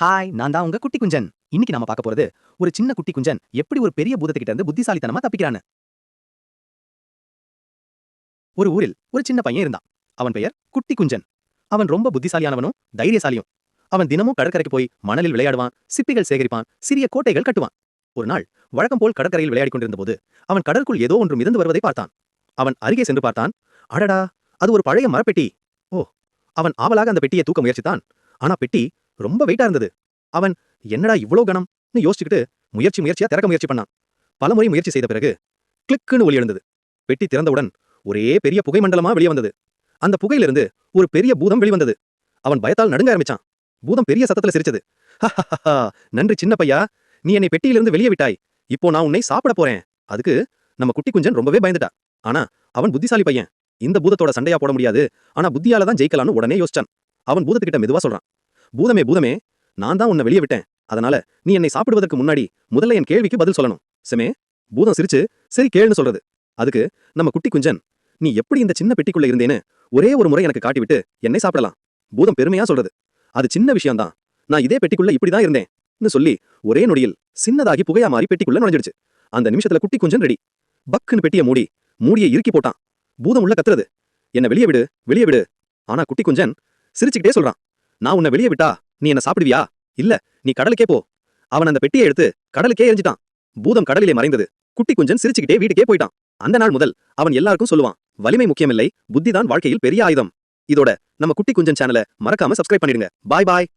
Hi நான் தான் உங்க குட்டி குஞ்சன். இன்னைக்கு நாம பார்க்க போறது ஒரு சின்ன குட்டி குஞ்சன் எப்படி ஒரு பெரிய பூதத்துக்கிட்ட இருந்து புத்திசாலித்தனமா தப்பிக்கிறான்னு. ஒரு ஊரில் ஒரு சின்ன பையன் இருந்தான். அவன் பெயர் குட்டி குஞ்சன். அவன் ரொம்ப புத்திசாலியானவனும் தைரியசாலியும். அவன் தினமும் கடற்கரைக்கு போய் மணலில் விளையாடுவான் சிப்பிகள் சேகரிப்பான் சிறிய கோட்டைகள் கட்டுவான். ஒரு நாள் வழக்கம் போல் கடற்கரையில் விளையாடிக் கொண்டிருந்த போது அவன் கடற்குள் ஏதோ ஒன்று மிதந்து வருவதை பார்த்தான். அவன் அருகே சென்று பார்த்தான் அடடா அது ஒரு பழைய மரப்பெட்டி. ஓ. அவன் ஆவலாக அந்த பெட்டியை தூக்க முயற்சித்தான். ஆனா பெட்டி ரொம்ப வெயிட்டா இருந்தது. அவன் என்னடா இவ்ளோ கனம்னு யோசிச்சுக்கிட்டு முயற்சி முயற்சியா திறக்க முயற்சி பண்ணான். பலமுறை முயற்சி செய்த பிறகு கிளிக்குன்னு ஒளி எழுந்தது. பெட்டி திறந்தவுடன் ஒரே பெரிய புகை மண்டலமா வெளியே வந்தது. அந்த புகையிலிருந்து ஒரு பெரிய பூதம் வெளிவந்தது அவன் பயத்தால் நடுங்க ஆரம்பிச்சான். பூதம் பெரிய சத்தத்துல சிரிச்சது. நன்றி சின்ன பையா நீ என்னை பெட்டியிலிருந்து வெளியே விட்டாய். இப்போ நான் உன்னை சாப்பிட போறேன். அதுக்கு நம்ம குட்டி குஞ்சன் ரொம்பவே பயந்துட்டா. ஆனா அவன் புத்திசாலி பையன். இந்த பூதத்தோட சண்டையா போட முடியாது. ஆனா புத்தியால தான் ஜெயிக்கலாம்னு உடனே யோசிச்சான். அவன் பூதத்துக்கிட்ட மெதுவா சொல்றான். பூதமே பூதமே நான் தான் உன்னை வெளியே விட்டேன். அதனால நீ என்னை சாப்பிடுவதற்கு முன்னாடி முதல்ல என் கேள்விக்கு பதில் சொல்லணும். செமே பூதம் சிரிச்சு சரி கேள்னு சொல்றது. அதுக்கு நம்ம குட்டி குஞ்சன் நீ எப்படி இந்த சின்ன பெட்டிக்குள்ள இருந்தேன்னு ஒரே ஒரு முறை எனக்கு காட்டிவிட்டு என்னை சாப்பிடலாம். பூதம் பெருமையா சொல்றது. அது சின்ன விஷயம்தான். நான் இதே பெட்டிக்குள்ள இப்படிதான் இருந்தேன்னு சொல்லி ஒரே நொடியில் சின்னதாகி புகையா மாறி பெட்டிக்குள்ள நுழைஞ்சிடுச்சு. அந்த நிமிஷத்துல குட்டி குஞ்சன் ரெடி பக்குன்னு பெட்டியை மூடி மூடியை இறுக்கி போட்டான். பூதம் உள்ள கத்துறது. என்ன வெளியே விடு வெளியே விடு. ஆனா குட்டி குஞ்சன் சிரிச்சுக்கிட்டே சொல்றான். நான் உன்னை வெளியே விட்டா நீ என்ன சாப்பிடுவியா? இல்ல நீ கடலுக்கே போ. அவன் அந்த பெட்டியை எடுத்து கடலுக்கே எரிஞ்சிட்டான் பூதம் கடலிலே மறைந்தது. குட்டி குஞ்சன் சிரிச்சுக்கிட்டே வீட்டுக்கே போயிட்டான். அந்த நாள் முதல் அவன் எல்லாருக்கும் சொல்லுவான் வலிமை முக்கியமில்லை புத்திதான் வாழ்க்கையில் பெரிய ஆயுதம். இதோட நம்ம குட்டி குஞ்சன் சேனலை மறக்காம சப்ஸ்கிரைப் பண்ணிடுங்க. பாய் பாய்